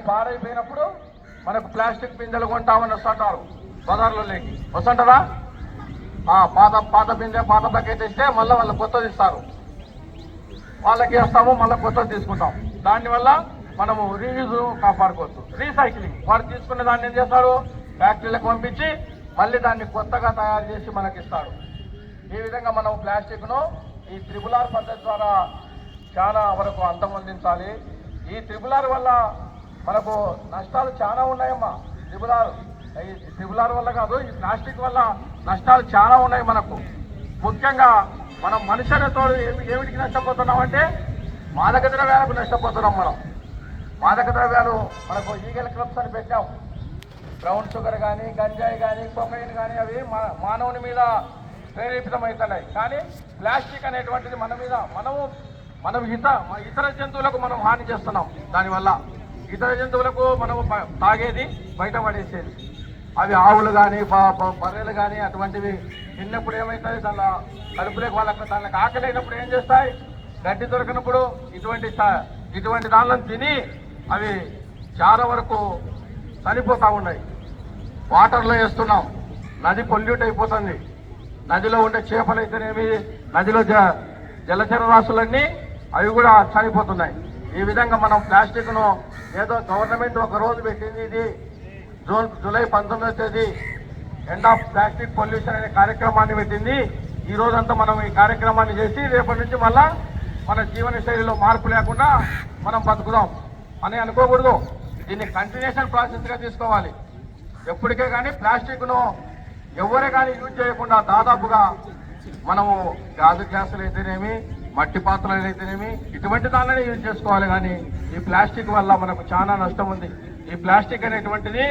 పాడైపోయినప్పుడు మనకు ప్లాస్టిక్ పిందెలు కొంటామని వస్తుంటారు బజార్లలోకి వస్తుంటారా ఆ, పాత పాత పిందె పాత బకెట్ ఇస్తే మళ్ళీ వాళ్ళు కొత్తది ఇస్తారు. వాళ్ళకి ఇస్తాము మళ్ళీ కొత్తది తీసుకుంటాం. దానివల్ల మనము రీయూజ్ కాపాడుకోవచ్చు. రీసైక్లింగ్. వారు తీసుకునే దాన్ని ఏం చేస్తాడు? ఫ్యాక్టరీలకు పంపించి మళ్ళీ దాన్ని కొత్తగా తయారు చేసి మనకి ఇస్తారు ఈ విధంగా మనం ప్లాస్టిక్ను ఈ త్రిబుల్ ఆర్ పద్ధతి ద్వారా చాలా వరకు అంతమొందించాలి. ఈ త్రిపులార్ వల్ల మనకు నష్టాలు చాలా ఉన్నాయమ్మా. త్రిబుల్ ఈ త్రిబుల్ వల్ల కాదు ఈ ప్లాస్టిక్ వల్ల నష్టాలు చాలా ఉన్నాయి మనకు. ముఖ్యంగా మనం మనుషులతో ఏమి ఏమిటికి నష్టపోతున్నామంటే మాదక ద్రవ్యాలకు నష్టపోతున్నాం మనం. మాదక ద్రవ్యాలు మనకు ఈగల క్లబ్స్ అని పెట్టాం. బ్రౌన్ షుగర్ కానీ గంజాయి కానీ కొకైన్ కానీ అవి మా- మానవుని మీద ప్రేరేపితమవుతున్నాయి. కానీ ప్లాస్టిక్ అనేటువంటిది మన మీద మనము మనం ఇత మన ఇతర జంతువులకు మనం హాని చేస్తున్నాం దానివల్ల. ఇతర జంతువులకు మనం తాగేది బయట పడేసేది. అవి ఆవులు కానీ బర్రెలు కానీ అటువంటివి తిన్నప్పుడు ఏమవుతుంది దానిలో కడుపులేక వాళ్ళకి దానికి ఆకలేనప్పుడు ఏం చేస్తాయి? గడ్డి దొరికినప్పుడు ఇటువంటి ఇటువంటి దానిలను తిని అవి చాలా వరకు చనిపోతూ ఉన్నాయి. వాటర్లో వేస్తున్నాం. నది పొల్యూట్ అయిపోతుంది. నదిలో ఉండే చేపలు అయితేనేమి? నదిలో జ జలచర రాశులన్నీ అవి కూడా చనిపోతున్నాయి. ఈ విధంగా మనం ప్లాస్టిక్ను ఏదో గవర్నమెంట్ ఒక రోజు పెట్టింది ఇది. జూన్ జూలై పంతొమ్మిదో తేదీ ఎండ్ ఆఫ్ ప్లాస్టిక్ పొల్యూషన్ అనే కార్యక్రమాన్ని పెట్టింది. ఈ రోజంతా మనం ఈ కార్యక్రమాన్ని చేసి రేపటి నుంచి మళ్ళా మన జీవన శైలిలో మార్పు లేకుండా మనం బతుకుదాం అని అనుకోకూడదు. దీన్ని కంటిన్యూషన్ ప్రాసెస్గా తీసుకోవాలి. ఎప్పటికే కానీ ప్లాస్టిక్ను ఎవరే కానీ యూజ్ చేయకుండా దాదాపుగా మనము గాజు గ్లాసులు అయితేనేమి మట్టి పాత్రలు అయితేనేమి ఇటువంటి దానిని యూజ్ చేసుకోవాలి కానీ ఈ ప్లాస్టిక్ వల్ల మనకు చాలా నష్టం ఉంది. ఈ ప్లాస్టిక్ అనేటువంటిది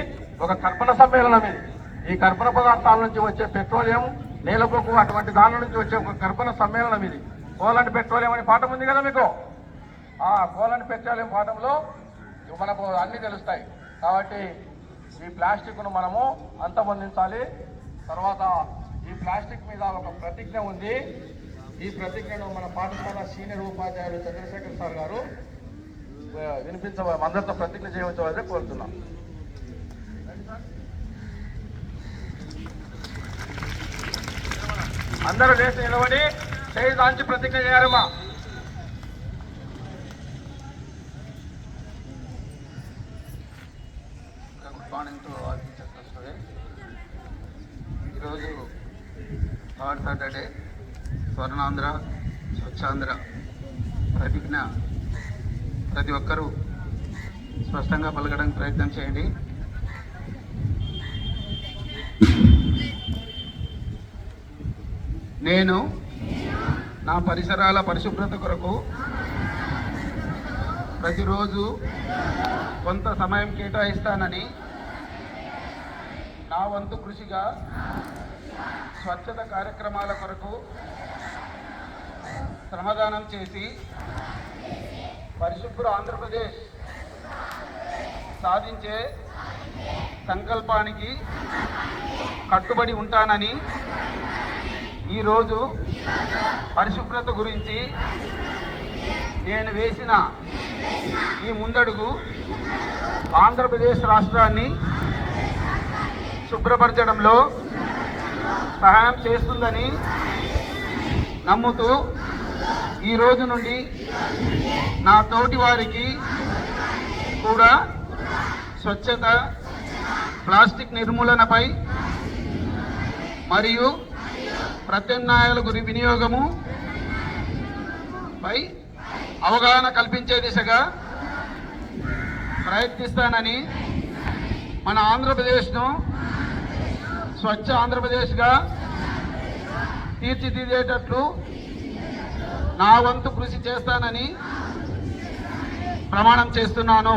ఒక కర్పణ సమ్మేళనం ఇది. ఈ కర్పణ పదార్థాల నుంచి వచ్చే పెట్రోలియం నేలకొక్కు అటువంటి దాని నుంచి వచ్చే ఒక కర్పణ సమ్మేళనం ఇది. కోలండ్ పెట్రోలియం అనే పాఠం ఉంది కదా మీకు? ఆ కోలండ్ పెట్రోలియం పాఠంలో మనకు అన్ని తెలుస్తాయి. కాబట్టి ఈ ప్లాస్టిక్ను మనము అంతమొందించాలి. తర్వాత ఈ ప్లాస్టిక్ మీద ఒక ప్రతిజ్ఞ ఉంది. ఈ ప్రతిజ్ఞను మన పాఠశాల సీనియర్ ఉపాధ్యాయులు చంద్రశేఖర్ సార్ గారు ఆ, వినిపించ అందరితో ప్రతిజ్ఞ చేయవలసి కోరుతున్నాం. అందరూ లేచి నిలబడి చేయి దాంచి ప్రతిజ్ఞ చేయాలమ్మా. Good morning to all teachers ఈరోజు థర్డ్ సాటర్డే. స్వర్ణాంధ్ర స్వచ్ఛాంధ్ర ప్రతిజ్ఞ ప్రతి ఒక్కరూ స్పష్టంగా పలకడానికి ప్రయత్నం చేయండి. నేను నా పరిసరాల పరిశుభ్రత కొరకు ప్రతిరోజు కొంత సమయం కేటాయిస్తానని నా వంతు కృషిగా స్వచ్ఛత కార్యక్రమాల కొరకు శ్రమదానం చేసి పరిశుభ్ర ఆంధ్రప్రదేశ్ సాధించే సంకల్పానికి కట్టుబడి ఉంటానని ఈరోజు పరిశుభ్రత గురించి నేను వేసిన ఈ ముందడుగు ఆంధ్రప్రదేశ్ రాష్ట్రాన్ని శుభ్రపరచడంలో సహాయం చేస్తుందని నమ్ముతూ ఈ రోజు నుండి నా తోటి వారికి కూడా స్వచ్ఛత ప్లాస్టిక్ నిర్మూలనపై మరియు ప్రత్యామ్నాయాల గురి వినియోగము పై అవగాహన కల్పించే దిశగా ప్రయత్నిస్తానని మన ఆంధ్రప్రదేశ్ను స్వచ్ఛ ఆంధ్రప్రదేశ్గా తీర్చిదిద్దేటట్లు నా వంతు కృషి చేస్తానని ప్రమాణం చేస్తున్నాను.